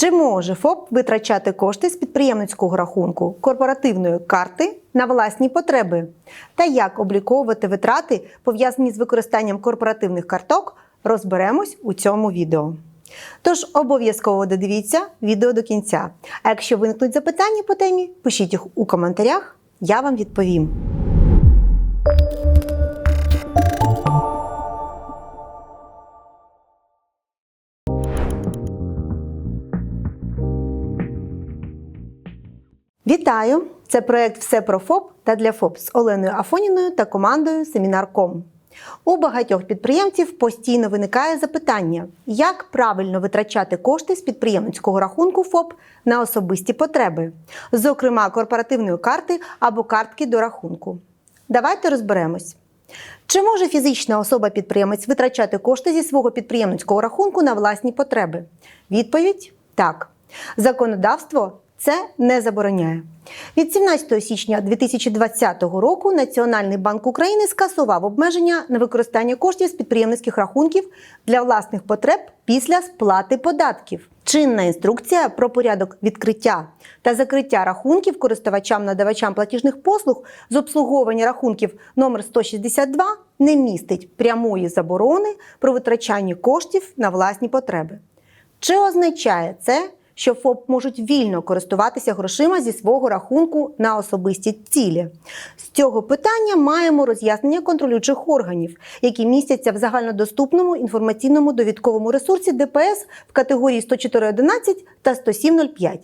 Чи може ФОП витрачати кошти з підприємницького рахунку корпоративної карти на власні потреби? Та як обліковувати витрати, пов'язані з використанням корпоративних карток, розберемось у цьому відео. Тож обов'язково додивіться відео до кінця. А якщо виникнуть запитання по темі, пишіть їх у коментарях, я вам відповім. Вітаю! Це проект Все про ФОП та для ФОП з Оленою Афоніною та командою Семінар.ком. У багатьох підприємців постійно виникає запитання, як правильно витрачати кошти з підприємницького рахунку ФОП на особисті потреби, зокрема корпоративної карти або картки до рахунку. Давайте розберемось. Чи може фізична особа-підприємець витрачати кошти зі свого підприємницького рахунку на власні потреби? Відповідь так. Законодавство це не забороняє. Від 17 січня 2020 року Національний банк України скасував обмеження на використання коштів з підприємницьких рахунків для власних потреб після сплати податків. Чинна інструкція про порядок відкриття та закриття рахунків користувачам-надавачам платіжних послуг з обслуговування рахунків номер 162 не містить прямої заборони про витрачання коштів на власні потреби. Чи означає це, що ФОП можуть вільно користуватися грошима зі свого рахунку на особисті цілі? З цього питання маємо роз'яснення контролюючих органів, які містяться в загальнодоступному інформаційному довідковому ресурсі ДПС в категорії 104.11 та 107.05.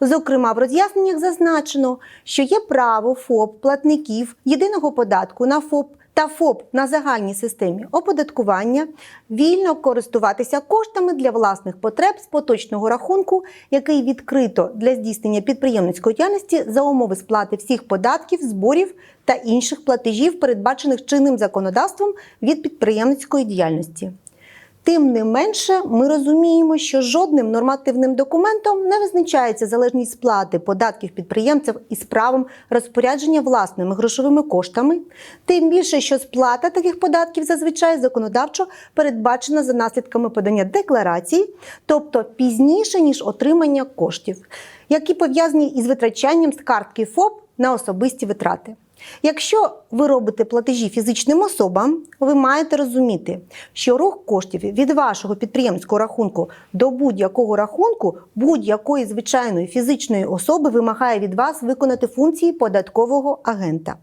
Зокрема, в роз'ясненнях зазначено, що є право ФОП платників єдиного податку на ФОП та ФОП на загальній системі оподаткування вільно користуватися коштами для власних потреб з поточного рахунку, який відкрито для здійснення підприємницької діяльності за умови сплати всіх податків, зборів та інших платежів, передбачених чинним законодавством від підприємницької діяльності. Тим не менше, ми розуміємо, що жодним нормативним документом не визначається залежність сплати податків підприємців із правом розпорядження власними грошовими коштами, тим більше, що сплата таких податків зазвичай законодавчо передбачена за наслідками подання декларації, тобто пізніше ніж отримання коштів, які пов'язані із витрачанням з картки ФОП на особисті витрати. Якщо ви робите платежі фізичним особам, ви маєте розуміти, що рух коштів від вашого підприємського рахунку до будь-якого рахунку будь-якої звичайної фізичної особи вимагає від вас виконати функції податкового агента.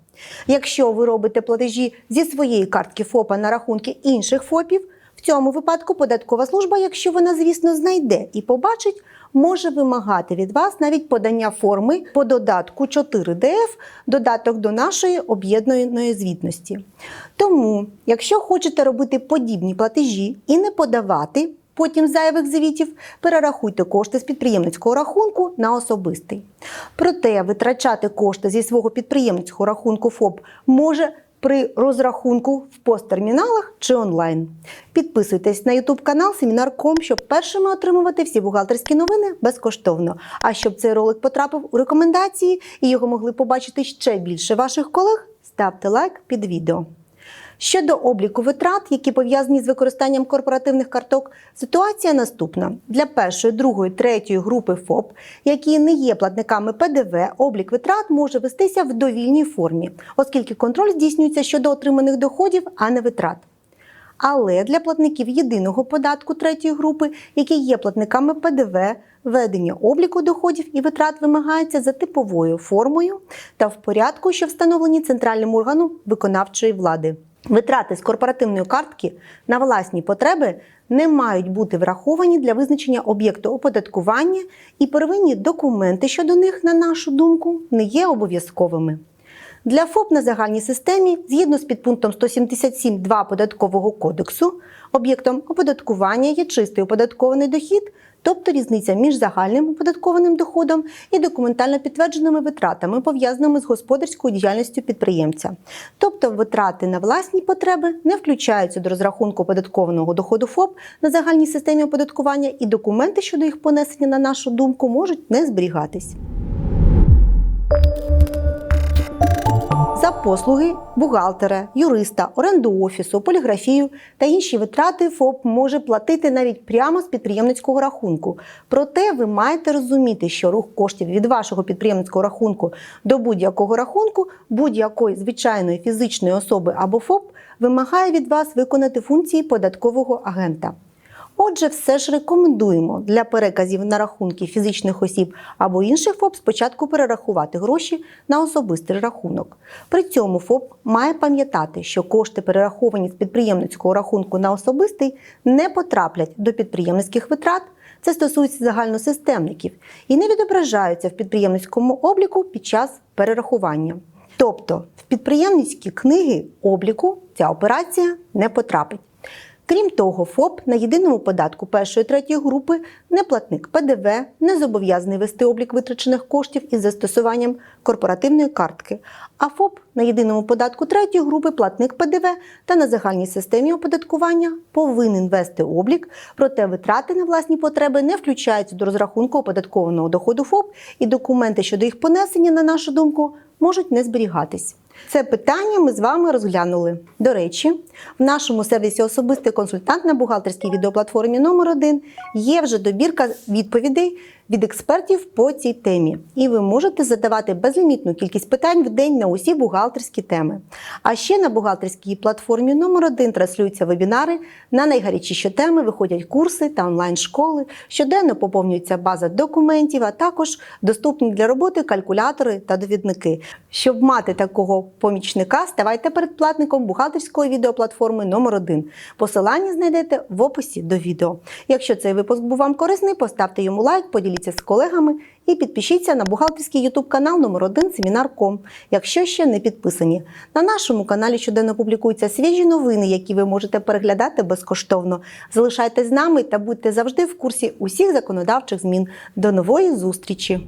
Якщо ви робите платежі зі своєї картки ФОПа на рахунки інших ФОПів, в цьому випадку податкова служба, якщо вона, звісно, знайде і побачить, може вимагати від вас навіть подання форми по додатку 4ДФ, додаток до нашої об'єднаної звітності. Тому, якщо хочете робити подібні платежі і не подавати потім зайвих звітів, перерахуйте кошти з підприємницького рахунку на особистий. Проте витрачати кошти зі свого підприємницького рахунку ФОП може при розрахунку в посттерміналах чи онлайн. Підписуйтесь на YouTube канал Семінар.ком, щоб першими отримувати всі бухгалтерські новини безкоштовно. А щоб цей ролик потрапив у рекомендації і його могли побачити ще більше ваших колег, ставте лайк під відео. Щодо обліку витрат, які пов'язані з використанням корпоративних карток, ситуація наступна: для першої, другої, третьої групи ФОП, які не є платниками ПДВ, облік витрат може вестися в довільній формі, оскільки контроль здійснюється щодо отриманих доходів, а не витрат. Але для платників єдиного податку третьої групи, які є платниками ПДВ, ведення обліку доходів і витрат вимагається за типовою формою та в порядку, що встановлені центральним органом виконавчої влади. Витрати з корпоративної картки на власні потреби не мають бути враховані для визначення об'єкту оподаткування, і первинні документи щодо них, на нашу думку, не є обов'язковими. Для ФОП на загальній системі, згідно з підпунктом 177.2 податкового кодексу, об'єктом оподаткування є чистий оподаткований дохід, тобто різниця між загальним оподаткованим доходом і документально підтвердженими витратами, пов'язаними з господарською діяльністю підприємця. Тобто витрати на власні потреби не включаються до розрахунку оподаткованого доходу ФОП на загальній системі оподаткування, і документи щодо їх понесення, на нашу думку, можуть не зберігатись. За послуги бухгалтера, юриста, оренду офісу, поліграфію та інші витрати ФОП може платити навіть прямо з підприємницького рахунку. Проте ви маєте розуміти, що рух коштів від вашого підприємницького рахунку до будь-якого рахунку будь-якої звичайної фізичної особи або ФОП вимагає від вас виконати функції податкового агента. Отже, все ж рекомендуємо для переказів на рахунки фізичних осіб або інших ФОП спочатку перерахувати гроші на особистий рахунок. При цьому ФОП має пам'ятати, що кошти, перераховані з підприємницького рахунку на особистий, не потраплять до підприємницьких витрат. Це стосується загальносистемників і не відображаються в підприємницькому обліку під час перерахування. Тобто в підприємницькі книги обліку ця операція не потрапить. Крім того, ФОП на єдиному податку першої третьої групи не платник ПДВ, не зобов'язаний вести облік витрачених коштів із застосуванням корпоративної картки. А ФОП на єдиному податку третьої групи платник ПДВ та на загальній системі оподаткування повинен вести облік, проте витрати на власні потреби не включаються до розрахунку оподаткованого доходу ФОП, і документи щодо їх понесення, на нашу думку, можуть не зберігатись. Це питання ми з вами розглянули. До речі, в нашому сервісі особистий консультант на бухгалтерській відеоплатформі номер 1 є вже добірка відповідей від експертів по цій темі. І ви можете задавати безлімітну кількість питань в день на усі бухгалтерські теми. А ще на бухгалтерській платформі номер 1 транслюються вебінари на найгарячіші теми, виходять курси та онлайн-школи. Щоденно поповнюється база документів, а також доступні для роботи калькулятори та довідники. Щоб мати такого помічника, ставайте передплатником бухгалтерської відеоплатформи номер 1 Посилання знайдете в описі до відео. Якщо цей випуск був вам корисний, поставте йому лайк, поділіться з колегами і підпишіться на бухгалтерський YouTube канал номер 1 Семінар.ком, якщо ще не підписані. На нашому каналі щоденно публікуються свіжі новини, які ви можете переглядати безкоштовно. Залишайтесь з нами та будьте завжди в курсі усіх законодавчих змін. До нової зустрічі!